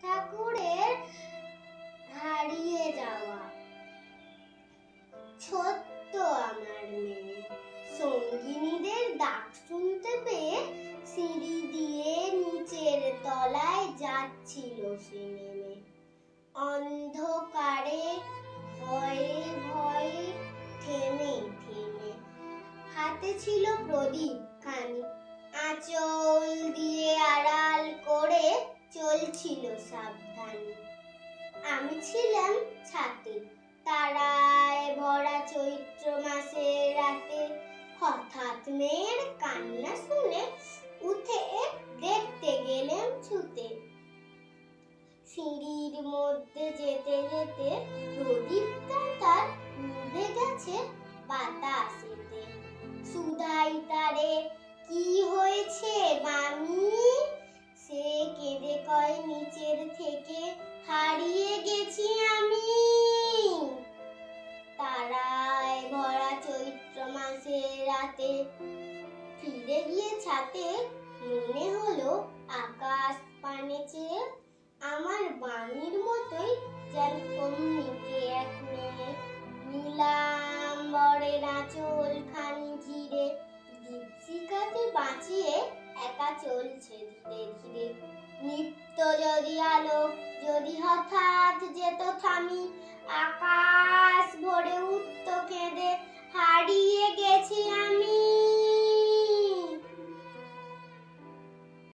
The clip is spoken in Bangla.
ঠাকুরের হারিয়ে যাওয়া। ছোট্ট আমার মেয়ে, সঙ্গিনীদের ডাক শুনতে পেয়ে সিঁড়ি দিয়ে নিচের তলায় যাচ্ছিল সে নেমে অন্ধকারে ভয়ে ভয়ে থেমে থেমে। হাতে ছিল প্রদীপ খানি আঁচল চলছিল সাবধানে। আমি ছিলাম ছাতে। তারায় ভরা চৈত্র মাসের রাতে হঠাৎ মেয়ের কান্না শুনে উঠে দেখতে গেলেন ছুতে। সিঁড়ির মধ্যে যেতে যেতে প্রদীপটা কয় নিচের থেকে হারিয়ে গেছি আমি। তারায় ভরা চৈত্র মাসের রাতে ফিরে গিয়ে ছাতে মনে হলো আকাশ পানে চেয়ে আমার বাণীর মতোই যেন অমনিকে এক মেয়ে। নিলাম বরের আঁচল খানি ঘিরে দীপশিখাতে বাঁচিয়ে একা চলছে ধীরে ধীরে। নিত্য যদি আলো যদি হঠাৎ যেত থামি আকাশ